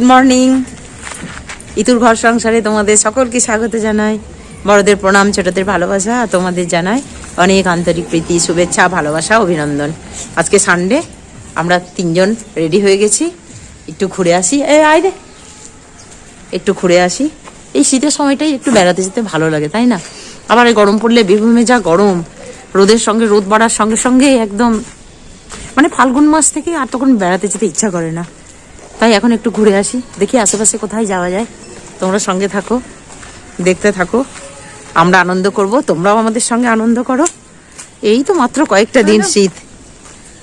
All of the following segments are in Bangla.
গুড মর্নিং ইতুর ঘর সংসারে তোমাদের সকলকে স্বাগত জানাই। বড়দের প্রণাম, ছোটদের ভালোবাসা তোমাদের জানাই। অনেক আন্তরিক প্রীতি, শুভেচ্ছা, ভালোবাসা, অভিনন্দন। আজকে সানডে আমরা তিনজন রেডি হয়ে গেছি। একটু ঘুরে আসি। এ, আয় রে। একটু ঘুরে আসি। এই শীতের সময়টাই একটু বেড়াতে যেতে ভালো লাগে, তাই না? আবার এই গরম পড়লে বীরভূমে যা গরম, রোদের সঙ্গে, রোদ বাড়ার সঙ্গে সঙ্গে একদম মানে ফাল্গুন মাস থেকে আর তখন বেড়াতে যেতে ইচ্ছা করে না। তাই এখন একটু ঘুরে আসি। দেখি আশেপাশে কোথায় যাওয়া যায়। তোমরা সঙ্গে থাকো দেখতে থাকো। আমরা আনন্দ করব তোমরাও আমাদের সঙ্গে আনন্দ করো। এই তো মাত্র কয়েকটা দিন শীত।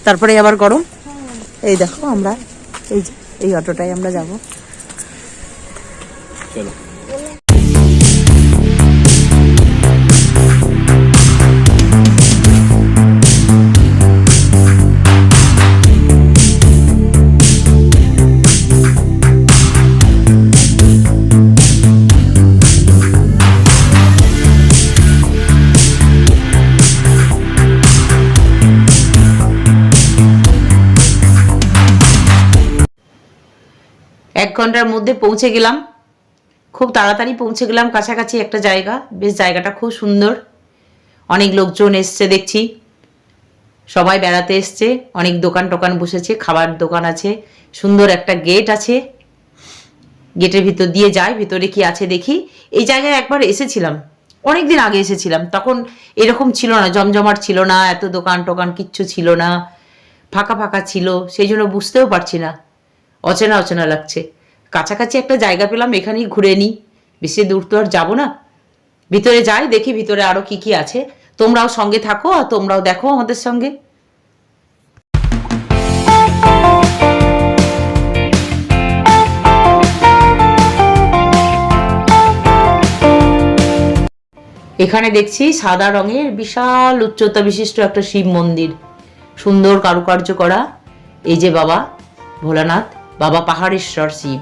তারপরে আবার গরম। এই দেখো আমরা এই এই অটোটায় আমরা যাব। চলো। ঘণ্টার মধ্যে পৌঁছে গেলাম। খুব তাড়াতাড়ি পৌঁছে গেলাম, কাছাকাছি একটা জায়গা। বেশ জায়গাটা খুব সুন্দর। অনেক লোকজন এসছে দেখছি। সবাই বেড়াতে এসছে, অনেক দোকান টোকান বসেছে, খাবার দোকান আছে, সুন্দর একটা গেট আছে। গেটের ভিতর দিয়ে যায় ভিতরে কি আছে দেখি। এই জায়গায় একবার এসেছিলাম অনেক দিন আগে এসেছিলাম। তখন এরকম ছিল না, জমজমাট ছিল না, এত দোকান টোকান কিচ্ছু ছিল না। ফাঁকা ফাঁকা ছিল, সেই জন্য বুঝতেও পারছি না। অচেনা অচেনা লাগছে। কাছাকাছি একটা জায়গা পেলাম, এখানেই ঘুরে নিই বেশি দূর তো আর যাব না। ভিতরে যাই, দেখি ভিতরে আরও কি কি আছে। তোমরাও সঙ্গে থাকো আর তোমরাও দেখো আমাদের সঙ্গে। এখানে দেখছি সাদা রঙের বিশাল উচ্চতা বিশিষ্ট একটা শিব মন্দির। সুন্দর কারুকার্য করা। এই যে বাবা ভোলানাথ, বাবা পাহাড়েশ্বর শিব।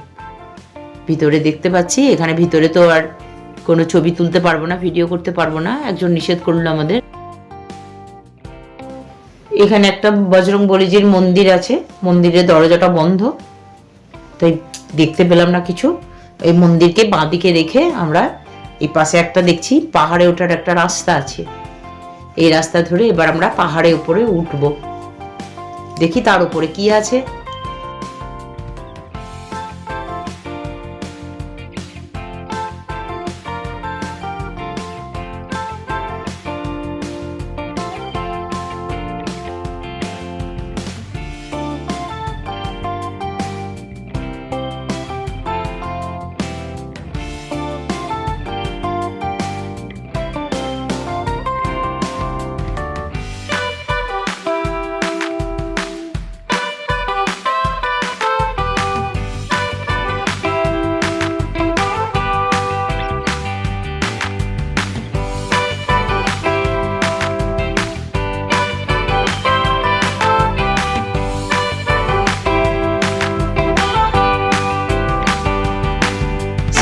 ভিতরে দেখতে পাচ্ছি, এখানে ভিতরে তো আর কোনো ছবি তুলতে পারব না ভিডিও করতে পারব না, একজন নিষেধ করল আমাদের। এখানে একটা বজরং বলিজির মন্দির আছে, মন্দিরের দরজাটা বন্ধ, তাই দেখতে পেলাম না কিছু। এই মন্দিরকে বাঁদিকে রেখে আমরা এই পাশে একটা দেখছি, পাহাড়ে ওঠার একটা রাস্তা আছে। এই রাস্তা ধরে এবার আমরা পাহাড়ে উপরে উঠবো। দেখি তার উপরে কি আছে।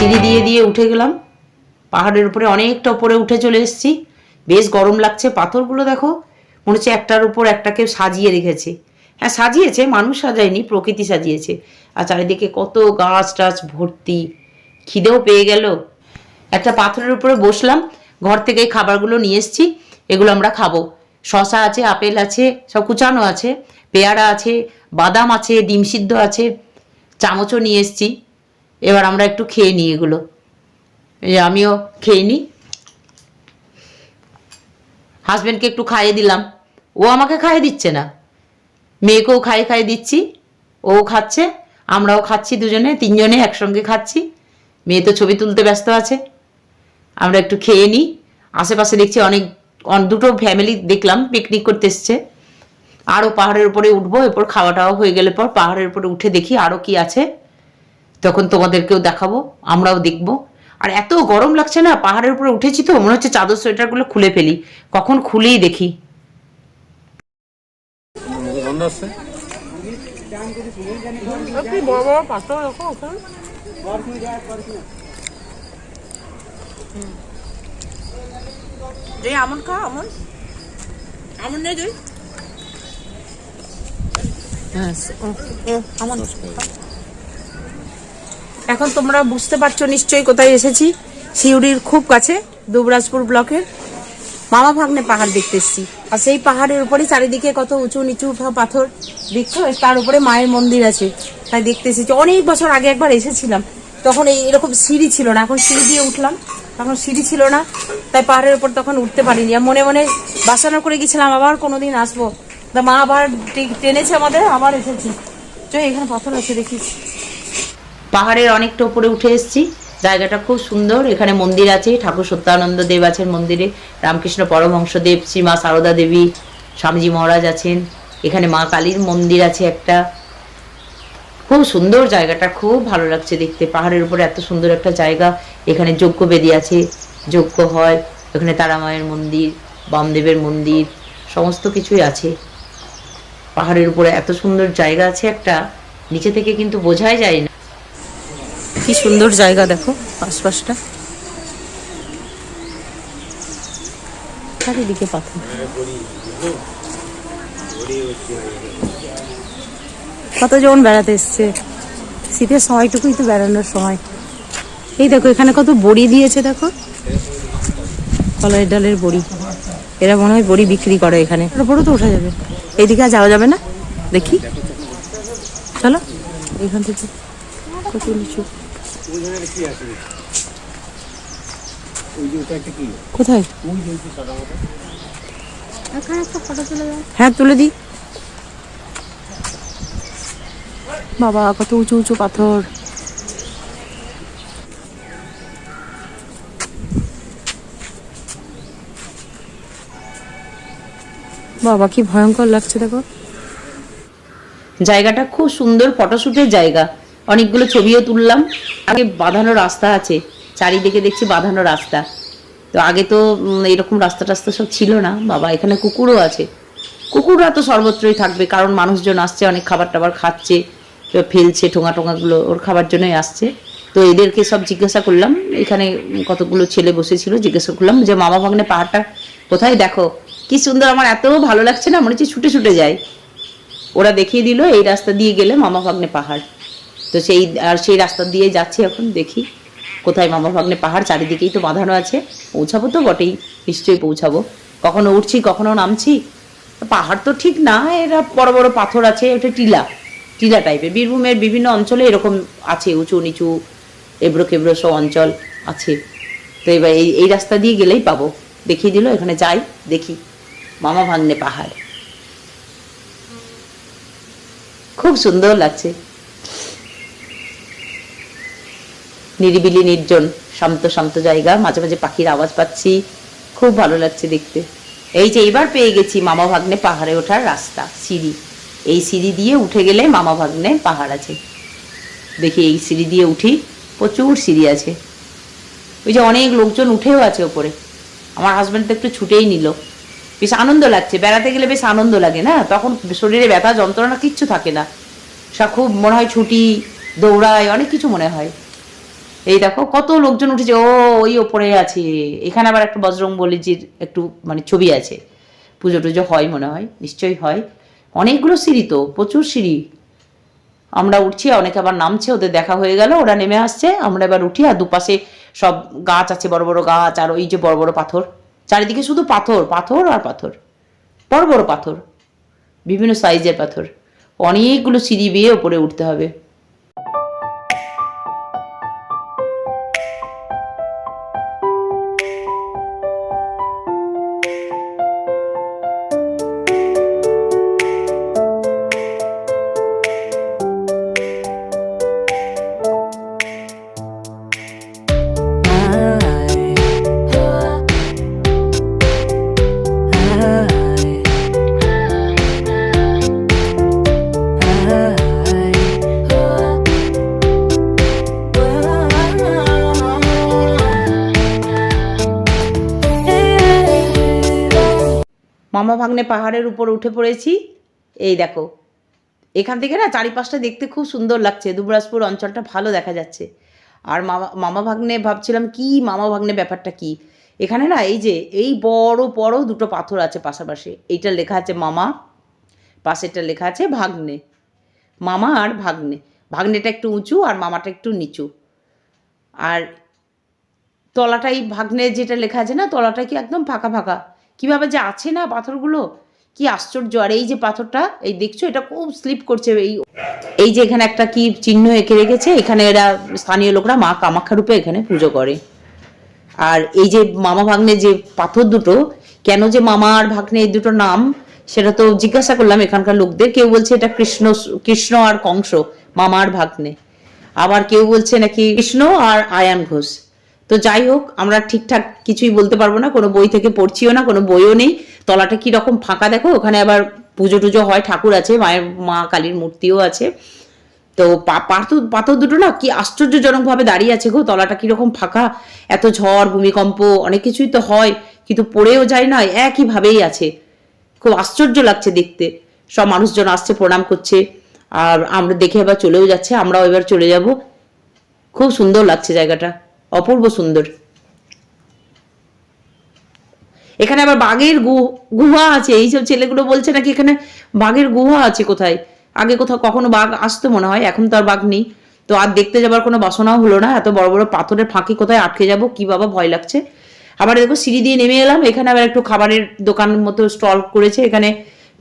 সিঁড়ি দিয়ে দিয়ে উঠে গেলাম। পাহাড়ের উপরে অনেকটা উপরে উঠে চলে এসেছি। বেশ গরম লাগছে। পাথরগুলো দেখো, মনে হচ্ছে একটার উপর একটাকে সাজিয়ে রেখেছে। হ্যাঁ সাজিয়েছে, মানুষ সাজায়নি, প্রকৃতি সাজিয়েছে। আর চারিদিকে কত গাছ টাছ ভর্তি। খিদেও পেয়ে গেল। একটা পাথরের উপরে বসলাম। ঘর থেকে খাবারগুলো নিয়ে এসেছি। এগুলো আমরা খাব। শশা আছে, আপেল আছে, সব কুচানো আছে, পেয়ারা আছে, বাদাম আছে, ডিম সিদ্ধ আছে। চামচও নিয়ে এসেছি। এবার আমরা একটু খেয়ে নিই এগুলো। আমিও খেয়ে নিই। হাজব্যান্ডকে একটু খাইয়ে দিলাম। ও আমাকে খাইয়ে দিচ্ছে না। মেয়েকেও খাইয়ে খাইয়ে দিচ্ছি। ও খাচ্ছে, আমরাও খাচ্ছি দুজনে, তিনজনে একসঙ্গে খাচ্ছি। মেয়ে তো ছবি তুলতে ব্যস্ত আছে। আমরা একটু খেয়ে নিই। আশেপাশে দেখছি অনেক, অন- দুটো ফ্যামিলি দেখলাম পিকনিক করতে এসছে। আরও পাহাড়ের উপরে উঠবো, এরপর খাওয়া টাওয়া হয়ে গেলে পর পাহাড়ের উপরে উঠে দেখি আরও কি আছে। তখন তোমাদেরকেও দেখাবো আমরাও দেখব। আর এত গরম লাগছে না পাহাড়ের উপরে উঠেছি তো মনে হচ্ছে চাদর সোয়েটারগুলো খুলে ফেলি। কখন খুলেই দেখি। আমন খা আমন। আমন নেই তুই হ্যাঁ আমন। এখন তোমরা বুঝতে পারছ নিশ্চয়ই কোথায় এসেছি। সিউড়ির খুব কাছে, দুবরাজপুর ব্লকের। মামা ভাগ্নে পাহাড় দেখতে এসেছি। আর সেই পাহাড়ের উপরে চারিদিকে কত উঁচু নিচু পাথর দেখছ? তার উপরে মায়ের মন্দির আছে। তাই দেখতে এসেছি। অনেক বছর আগে একবার এসেছিলাম। তখন এই এরকম সিঁড়ি ছিল না। এখন সিঁড়ি দিয়ে উঠলাম। তখন সিঁড়ি ছিল না। তাই পাহাড়ের উপর তখন উঠতে পারিনি। আর মনে মনে বাসানো করে গেছিলাম, আবার কোনো দিন আসব। তা মা আবার টেনেছে আমাদের, আবার এসেছি। তো এখানে পাথর আছে দেখিস পাহাড়ের অনেকটা উপরে উঠে এসেছি। জায়গাটা খুব সুন্দর। এখানে মন্দির আছে, ঠাকুর সত্যানন্দ দেব আছেন মন্দিরে। রামকৃষ্ণ পরমহংসদেব শ্রীমা সারদা দেবী, স্বামীজি মহারাজ আছেন। এখানে মা কালীর মন্দির আছে একটা। খুব সুন্দর জায়গাটা, খুব ভালো লাগছে দেখতে। পাহাড়ের উপরে এত সুন্দর একটা জায়গা। এখানে যজ্ঞ বেদি আছে, যজ্ঞ হয়। এখানে তারা মায়ের মন্দির, বামদেবের মন্দির, সমস্ত কিছুই আছে। পাহাড়ের উপরে এত সুন্দর জায়গা আছে একটা, নিচে থেকে কিন্তু বোঝাই যায় না। কি সুন্দর জায়গা দেখো, আশপাশটা। চারিদিকে পাথর। কতজন বেড়াতে এসছে? শীতের সময়টুকুই তো বেড়ানোর সময়। এই দেখো, এখানে কত বড়ি দিয়েছে, দেখো। কলাই ডালের বড়ি। এরা মনে হয় বড়ি বিক্রি করে এখানে। উপরেও তো ওঠা যাবে। এইদিকে আর যাওয়া যাবে না? দেখি। চলো এখান থেকে। কত নিচু কোথায়? হ্যাঁ তুলে দিই। বাবা কত উঁচু উঁচু পাথর। বাবা কি ভয়ঙ্কর লাগছে দেখো। জায়গাটা খুব সুন্দর ফটোশুটের জায়গা। অনেকগুলো ছবিও তুললাম। আগে বাঁধানো রাস্তা আছে, চারিদিকে দেখছি বাঁধানো রাস্তা। তো আগে তো এরকম রাস্তা টাস্তা সব ছিল না। বাবা, এখানে কুকুরও আছে। কুকুররা তো সর্বত্রই থাকবে, কারণ মানুষজন আসছে, অনেক খাবার টাবার খাচ্ছে ফেলছে, ঠোঙা টোঙাগুলো ওর খাবার জন্যই আসছে। তো এদেরকে সব জিজ্ঞাসা করলাম, এখানে কতগুলো ছেলে বসেছিল, জিজ্ঞাসা করলাম যে, মামা ভাগ্নে পাহাড়টা কোথায় দেখো? কি সুন্দর, আমার এত ভালো লাগছে না, মনে হচ্ছে ছুটে ছুটে যায় ওরা দেখিয়ে দিল, এই রাস্তা দিয়ে গেলে মামা ভাগ্নে পাহাড়। তো সেই, আর সেই রাস্তা দিয়ে যাচ্ছি এখন, দেখি কোথায় মামা ভাগ্নে পাহাড়, চারিদিকেই তো বাঁধানো আছে। পৌঁছাবো তো বটেই, নিশ্চয়ই পৌঁছাবো। কখনো উঠছি, কখনো নামছি। পাহাড় তো ঠিক না, এরা বড় বড় পাথর আছে ওটা টিলা। টিলা টাইপের বীরভূমের বিভিন্ন অঞ্চলে এরকম আছে, উঁচু, নিচু, এবড়ো কেবড়ো সব অঞ্চল আছে। তো এবার এই এই রাস্তা দিয়ে গেলেই পাবো। দেখিয়ে দিল, এখানে যাই, দেখি। মামা ভাগ্নে পাহাড়। খুব সুন্দর লাগছে। নিরিবিলি, নির্জন, শান্ত শান্ত জায়গা। মাঝে মাঝে পাখির আওয়াজ পাচ্ছি। খুব ভালো লাগছে দেখতে। এই যে এবার পেয়ে গেছি মামা ভাগ্নে পাহাড়ে ওঠার রাস্তা, সিঁড়ি। এই সিঁড়ি দিয়ে উঠে গেলে মামা ভাগ্নে পাহাড় আছে। দেখি এই সিঁড়ি দিয়ে উঠি, প্রচুর সিঁড়ি আছে। ওই যে অনেক লোকজন উঠেও আছে ওপরে। আমার হাজব্যান্ড তো একটু ছুটেই নিল। বেশ আনন্দ লাগছে। বেড়াতে গেলে বেশ আনন্দ লাগে না? তখন শরীরে ব্যথা, যন্ত্রণা কিচ্ছু থাকে না। সা খুব মনে হয় ছুটি দৌড়ায় অনেক কিছু মনে হয়। এই দেখো কত লোকজন উঠেছে, ও, ওই ওপরে আছে। এখানে আবার একটা বজরং বলিজির একটু মানে ছবি আছে। পুজো টুজো হয় মনে হয়, নিশ্চয়ই হয়। অনেকগুলো সিঁড়ি তো, প্রচুর সিঁড়ি। আমরা উঠছি, অনেকে আবার নামছে, ওদের দেখা হয়ে গেল, ওরা নেমে আসছে, আমরা এবার উঠি, আর দুপাশে সব গাছ আছে, বড় বড় গাছ, আর ওই যে বড় বড় পাথর। চারিদিকে শুধু পাথর পাথর আর পাথর। বড় বড় পাথর, বিভিন্ন সাইজের পাথর। অনেকগুলো সিঁড়ি বেয়ে ওপরে উঠতে হবে। মামা ভাগ্নে পাহাড়ের উপর উঠে পড়েছি। এই দেখো, এখান থেকে না চারিপাশটা দেখতে খুব সুন্দর লাগছে। দুবরাজপুর অঞ্চলটা ভালো দেখা যাচ্ছে। আর মামা মামা ভাগ্নে ভাবছিলাম কি, মামা ভাগ্নে ব্যাপারটা কি? এখানে না এই যে, এই বড় বড় দুটো পাথর আছে পাশাপাশি। এইটা লেখা আছে মামা, পাশেরটা লেখা আছে ভাগ্নে। মামা আর ভাগ্নে। ভাগ্নেটা একটু উঁচু আর মামাটা একটু নিচু। আর তলাটাই ভাগ্নে যেটা লেখা আছে না, তলাটা কি একদম ফাঁকা ফাঁকা? কীভাবে যে আছে না পাথরগুলো? কি আশ্চর্য। আর এই যে পাথরটা, এই দেখছ, এটা খুব স্লিপ করছে এই এই যে এখানে একটা কি চিহ্ন এঁকে রেখেছে, এখানে এরা স্থানীয় লোকরা মা কামাখ্যা রূপে এখানে পুজো করে। আর এই যে মামা ভাগ্নে যে পাথর দুটো, কেন যে মামা আর ভাগ্নে এই দুটো নাম, সেটা তো জিজ্ঞাসা করলাম এখানকার লোকদের। কেউ বলছে এটা কৃষ্ণ কৃষ্ণ আর কংস, মামা আর ভাগ্নে। আবার কেউ বলছে নাকি কৃষ্ণ আর আয়ান ঘোষ। তো যাই হোক আমরা ঠিকঠাক কিছুই বলতে পারব না, কোনো বই থেকে পড়ছিও না, কোনো বইও নেই। তলাটা কি রকম ফাঁকা দেখো? ওখানে আবার পুজো টুজো হয়, ঠাকুর আছে, মায়ের, মা কালীর মূর্তিও আছে। তো পাথর পাথর দুটো না কি আশ্চর্যজনকভাবে দাঁড়িয়ে আছে গো, তলাটা কীরকম ফাঁকা? এত ঝড়, ভূমিকম্প, অনেক কিছুই তো হয়, কিন্তু পড়েও যায় না, একইভাবেই আছে। খুব আশ্চর্য লাগছে দেখতে। সব মানুষজন আসছে, প্রণাম করছে, আর আমরা দেখে এবার চলেও যাচ্ছে, আমরাও এবার চলে যাব। খুব সুন্দর লাগছে জায়গাটা। অপূর্ব সুন্দর। এখানে আবার বাঘের গুহা আছে। এইসব ছেলেগুলো বলছে নাকি এখানে বাঘের গুহা আছে কোথায়? আগে কোথাও কখনো বাঘ আসতো মনে হয়, এখন তো আর বাঘ নেই। তো আর দেখতে যাবার কোনো বাসনাও হলো না। এত বড় বড় পাথরের ফাঁকি কোথায় আটকে যাব, কি বাবা ভয় লাগছে। আবার দেখো সিঁড়ি দিয়ে নেমে এলাম। এখানে আবার একটু খাবারের দোকান মতো স্টল করেছে। এখানে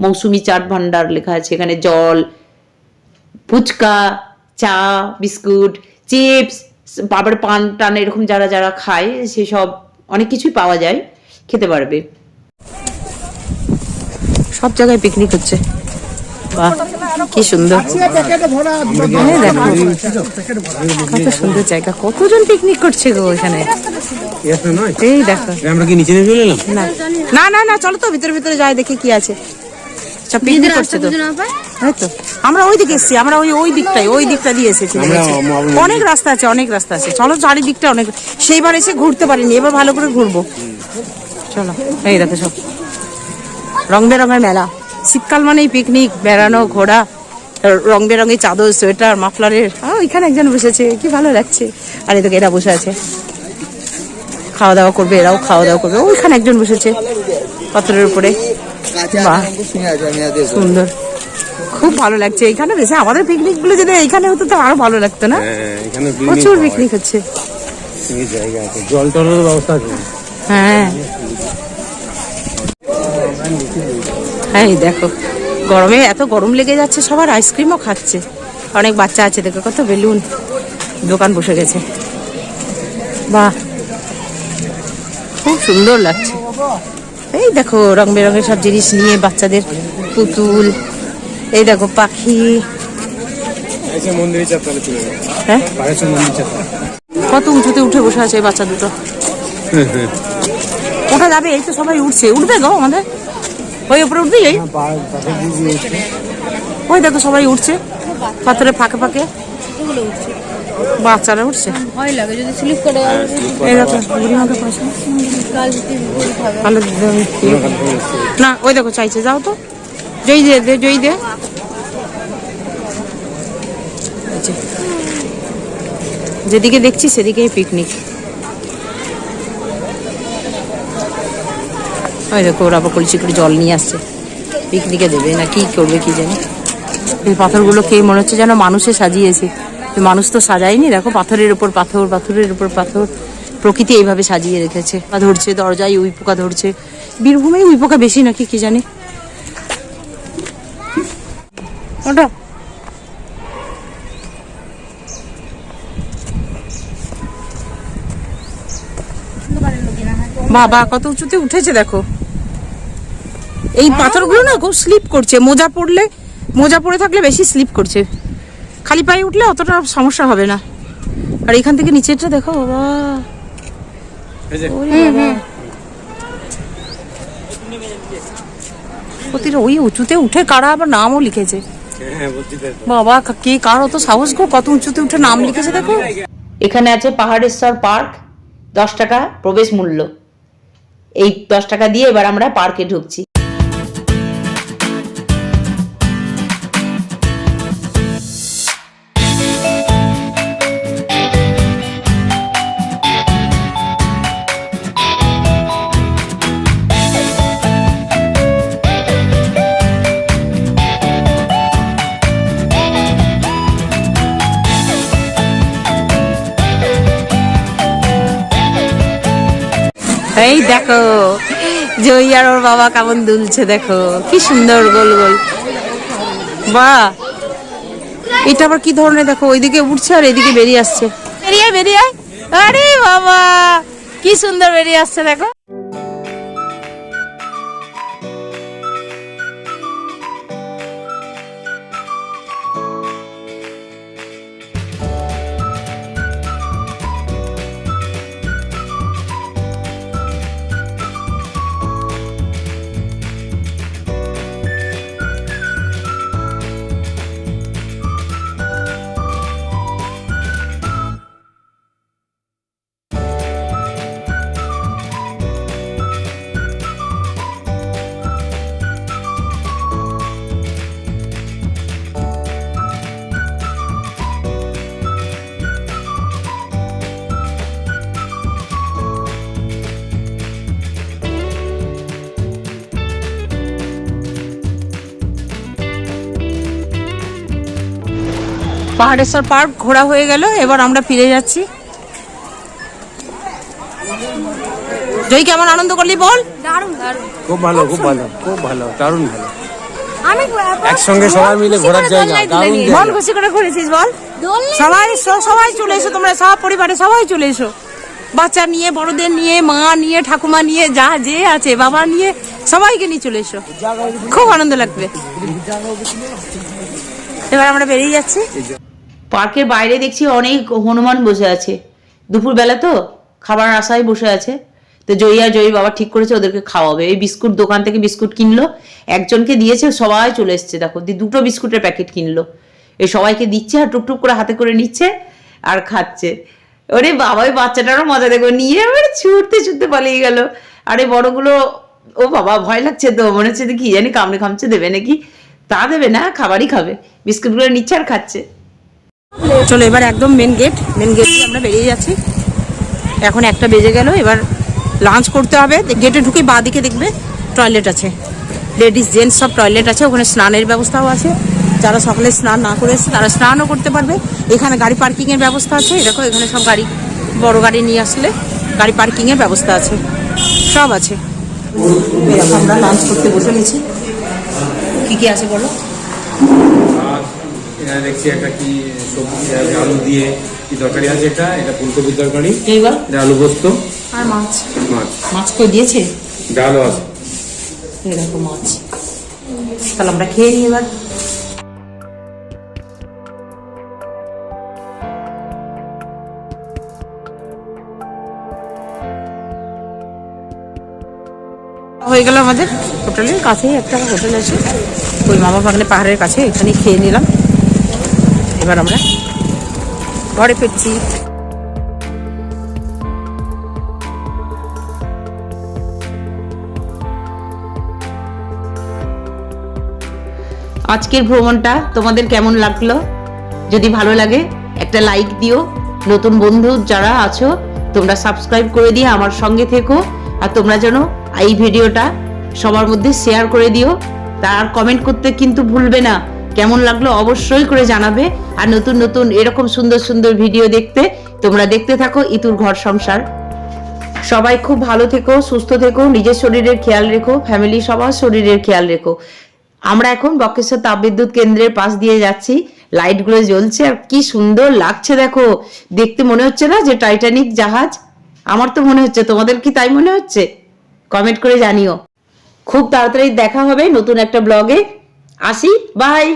মৌসুমি চাট ভান্ডার লেখা আছে। এখানে জল, ফুচকা, চা, বিস্কুট, চিপস আবার পান টান এরকম যারা যারা খায় সেসব অনেক কিছুই পাওয়া যায় খেতে পারবে। সব জায়গায় পিকনিক হচ্ছে। বাহ কি সুন্দর। হ্যাঁ, কত সুন্দর জায়গা। কতজন পিকনিক করছে গো এখানে? এই দেখো। আমরা কি নিচে নেমে চলে এলাম? না না না না চলো তো ভিতরে ভিতরে যাই দেখি কি আছে। সব পিকনিক করছে তো। এই তো আমরা ওই দিকে এসেছি আমরা ওই ওই দিকটাই ওই দিকটা দিয়ে এসেছি। অনেক রাস্তা আছে অনেক রাস্তা আছে। চলো চারিদিকটা অনেক সেইবার এসে ঘুরতে পারিনি এবার ভালো করে ঘুরবো। চলো এই দেখো সব। রং বেরঙের মেলা। শীতকাল মানেই পিকনিক বেড়ানো ঘোরা রং বেরঙের চাদর সোয়েটার মাফলারের। ওইখানে একজন বসেছে কি ভালো লাগছে। আর এদিকে এরা বসে আছে। খাওয়া দাওয়া করবে এরাও খাওয়া দাওয়া করবে। ওইখানে একজন বসেছে পাথরের উপরে। সুন্দর। খুব ভালো লাগছে। এখানে বেশি আমাদের পিকনিকগুলো যদি এখানে হতো তো আরও ভালো লাগতো না? হ্যাঁ প্রচুর পিকনিক হচ্ছে। জল টলের ব্যবস্থা আছে। হ্যাঁ। হ্যাঁ এই দেখো গরমে এত গরম লেগে যাচ্ছে সবার আইসক্রিমও খাচ্ছে। অনেক বাচ্চা আছে দেখো কত বেলুন। দোকান বসে গেছে। বাহ খুব সুন্দর লাগছে। এই দেখো রং বেরঙের সব জিনিস নিয়ে বাচ্চাদের পুতুল। এই দেখো, পাখি। হ্যাঁ? কত উঁচুতে উঠে বসে আছে এই বাচ্চা দুটো? ওটা যাবে? এই তো সবাই উঠছে। উঠবে গো আমাদের? ওই উপরে উঠবি? এই? ওই দেখো, সবাই উঠছে। পাথরে ফাঁকে ফাঁকে। বাচ্চারা উঠছে। ভয় লাগে যদি স্লিপ করে না ওই দেখো চাইছে যাও তো। জয়ী দে দে জয়ী দে। যেদিকে দেখছি সেদিকেই পিকনিক ওই দেখো ওরা আবার কলসি করে জল নিয়ে আসছে। পিকনিকে দেবে না কি করবে কি জানি। এই পাথরগুলো খেয়ে মনে হচ্ছে যেন মানুষে সাজিয়েছে। মানুষ তো সাজায়নি, দেখো পাথরের উপর পাথর, পাথরের উপর পাথর। প্রকৃতি এইভাবে সাজিয়ে রেখেছে। পোকা ধরছে, দরজায় উই পোকা ধরছে। বীরভূমেই উই পোকা বেশি নাকি, কি জানি? ওটা বাবা, কত উঁচুতে উঠেছে, দেখো। এই পাথরগুলো না খুব স্লিপ করছে। মোজা পড়লে মোজা পরে থাকলে বেশি স্লিপ করছে। খালি পায়ে উঠলে অতটা সমস্যা হবে না। আর এখান থেকে নিচেরটা দেখো বাবা। এই যে। ওরে বাবা। প্রতিটা ওই উঁচুতে উঠে কারা আবার নামও লিখেছে? হ্যাঁ বাবা কে কার অত সাহস গো? কত উঁচুতে উঠে নাম লিখেছে দেখো। এখানে আছে পাহাড়েশ্বর পার্ক দশ টাকা প্রবেশ মূল্য। এই দশ টাকা দিয়ে এবার আমরা পার্কে ঢুকছি। এই দেখো, জয়ী আর ওর বাবা কেমন দুলছে, দেখো, কি সুন্দর গোল গোল। বা, এটা আবার কি ধরনের, দেখো, ওইদিকে উঠছে আর এদিকে বেরিয়ে আসছে। বেরিয়ে বেরিয়ে। আরে বাবা, কি সুন্দর বেরিয়ে আসছে, দেখো। পাহাড়েশ্বর পার্ক ঘোরা হয়ে গেল এবার আমরা ফিরে যাচ্ছি। জয় কেমন আনন্দ করলি বল? দারুণ দারুণ। খুব ভালো খুব ভালো খুব ভালো দারুণ ভালো। আমি একসঙ্গে সবাই মিলে ঘোরার জায়গা দারুণ মন খুশি করে ঘুরেছিস বল? সবাই সবাই চলে এসো তোমরা সব পরিবারে সবাই চলে এসো। বাচ্চা নিয়ে বড়দের নিয়ে মা নিয়ে ঠাকুমা নিয়ে যা যে আছে বাবা নিয়ে সবাইকে নিয়ে চলে এসো। খুব আনন্দ লাগবে। এবার আমরা বেরিয়ে যাচ্ছি। পার্কের বাইরে দেখছি অনেক হনুমান বসে আছে। দুপুরবেলা তো খাবার আশায় বসে আছে। তো জয়ী আর জয়ী বাবা ঠিক করেছে ওদেরকে খাওয়াবে। এই বিস্কুট দোকান থেকে বিস্কুট কিনলো। একজনকে দিয়েছে, সবাই চলে এসছে। দেখো দিয়ে দুটো বিস্কুটের প্যাকেট কিনলো। এই সবাইকে দিচ্ছে আর টুকটুক করে হাতে করে নিচ্ছে আর খাচ্ছে। ওরে বাবা, ওই বাচ্চাটারও মজা দেখো। নিয়ে এবার ছুটতে ছুটতে পালিয়ে গেল। আরে বড়গুলো, ও বাবা, ভয় লাগছে তো। মনে হচ্ছে কি জানি কামড়ে খামচে দেবে নাকি? তা দেবে না, খাবারই খাবে। বিস্কুটগুলো নিচ্ছে আর খাচ্ছে। চলো, এবার একদম মেন গেট মেন গেট দিয়ে আমরা বেরিয়ে যাচ্ছি। এখন একটা বেজে গেল, এবার লাঞ্চ করতে হবে। গেটে ঢুকে বাঁ দিকে দেখবে টয়লেট আছে। লেডিস জেন্টস সব টয়লেট আছে, ওখানে স্নানের ব্যবস্থাও আছে। যারা সকালে স্নান না করে এসছে, তারা স্নানও করতে পারবে। এখানে গাড়ি পার্কিংয়ের ব্যবস্থা আছে। দেখো, এখানে সব গাড়ি, বড় গাড়ি নিয়ে আসলে গাড়ি পার্কিংয়ের ব্যবস্থা আছে। সব আছে। আমরা লাঞ্চ করতে বসে গেছি কী কী আছে বলো? দেখছি একটা কি সবজি আলু দিয়ে কি তরকারি আছে এটা? এটা ফুলকপির তরকারি। এইবার? এটা আলু পোস্ত। আর মাছ। মাছ। মাছ কই দিয়েছে? ডালও আছে। দেখো মাছ। তাহলে আমরা খেয়ে নিই এবার। হয়ে গেল আমাদের হোটেলের কাছেই একটা হোটেল আছে। ওই মামা বাগানে পাহাড়ের কাছে এখানেই খেয়ে নিলাম। এবার আমরা ঘরে ফিরছি। আজকের ভ্রমণটা তোমাদের কেমন লাগল? যদি ভালো লাগে, একটা লাইক দিও। নতুন বন্ধু যারা আছো, তোমরা সাবস্ক্রাইব করে দিয়ে আমার সঙ্গে থেকো। আর তোমরা যেন এই ভিডিওটা সবার মধ্যে শেয়ার করে দিও। তার কমেন্ট করতে কিন্তু ভুলবে না। কেমন লাগল অবশ্যই করে জানাবে। আর নতুন নতুন এরকম সুন্দর সুন্দর ভিডিও দেখতে তোমরা দেখতে থাকো ইতুর ঘর সংসার। সবাই খুব ভালো থেকো, সুস্থ থেকো, নিজের শরীরের খেয়াল রেখো ফ্যামিলি সবার শরীরের খেয়াল রেখো। আমরা এখন বক্রেশ্বর তাপবিদ্যুৎ কেন্দ্রের পাশ দিয়ে যাচ্ছি। লাইটগুলো জ্বলছে আর কি সুন্দর লাগছে দেখো। দেখতে মনে হচ্ছে না যে টাইটানিক জাহাজ? আমার তো মনে হচ্ছে, তোমাদের কি তাই মনে হচ্ছে? কমেন্ট করে জানিও। খুব তাড়াতাড়ি দেখা হবে নতুন একটা ব্লগে আসি বাই